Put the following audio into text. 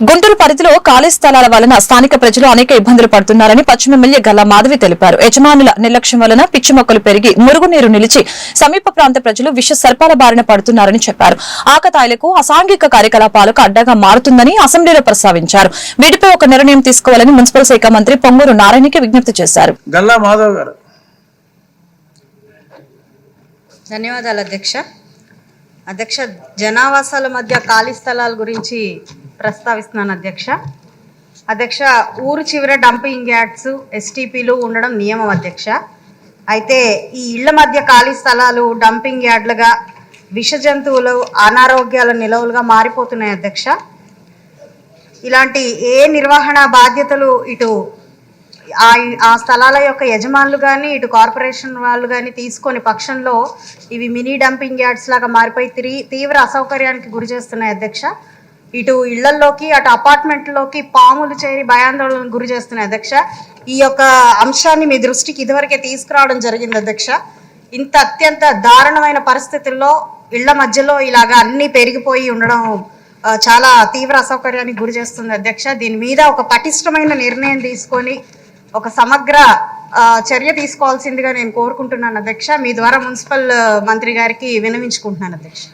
గుంటూరు పరిధిలో ఖాళీ స్థలాల వలన స్థానిక ప్రజలు అనేక ఇబ్బందులు పడుతున్నారని పశ్చిమ ఎమ్మెల్యే గల్లా మాధవి తెలిపారు. యజమానుల నిర్లక్ష్యం వలన పిచ్చి మొక్కలు పెరిగి మురుగునీరు నిలిచి సమీప ప్రాంత ప్రజలు విష సర్పాల బారిన పడుతున్నారని చెప్పారు. ఆకతాయిలకు అసాంఘిక కార్యకలాపాలకు అడ్డగా మారుతుందని అసెంబ్లీలో ప్రస్తావించారు. వీటిపై ఒక నిర్ణయం తీసుకోవాలని మున్సిపల్ శాఖ మంత్రి పొంగూరు నారాయణకి విజ్ఞప్తి చేశారు. గల్లా మాధవ్ గారు. ధన్యవాదాలు అధ్యక్ష. అధ్యక్ష జనావాసాల మధ్య ఖాళీ స్థలాల గురించి ప్రస్తావిస్తున్నాను అధ్యక్ష. అధ్యక్ష ఊరు చివర డంపింగ్ యార్డ్స్ ఎస్టీపీలు ఉండడం నియమం అధ్యక్ష. అయితే ఈ ఇళ్ళ మధ్య ఖాళీ స్థలాలు డంపింగ్ యార్డ్లుగా విష జంతువులు అనారోగ్యాల నిలవులుగా మారిపోతున్నాయి అధ్యక్ష. ఇలాంటి ఏ నిర్వహణ బాధ్యతలు ఇటు ఆ ఆ స్థలాల యొక్క యజమానులు కానీ ఇటు కార్పొరేషన్ వాళ్ళు కానీ తీసుకొని పక్షంలో ఇవి మినీ డంపింగ్ యార్డ్స్ లాగా మారిపోయి తీవ్ర అసౌకర్యానికి గురి చేస్తున్నాయి అధ్యక్ష. ఇటు ఇళ్ళల్లోకి అటు అపార్ట్మెంట్లోకి పాములు చేరి భయాందోళనకు గురి చేస్తున్నాయి అధ్యక్ష ఈ యొక్క అంశాన్ని మీ దృష్టికి ఇదివరకే తీసుకురావడం జరిగింది అధ్యక్ష. ఇంత అత్యంత దారుణమైన పరిస్థితుల్లో ఇళ్ళ మధ్యలో ఇలాగా అన్నీ పెరిగిపోయి ఉండడం చాలా తీవ్ర అసౌకర్యానికి గురి చేస్తుంది అధ్యక్ష. దీని మీద ఒక పటిష్టమైన నిర్ణయం తీసుకొని ఒక సమగ్ర చర్య తీసుకోవాల్సిందిగా నేను కోరుకుంటున్నాను అధ్యక్ష. మీ ద్వారా మున్సిపల్ మంత్రి గారికి వినవించుకుంటున్నాను అధ్యక్ష.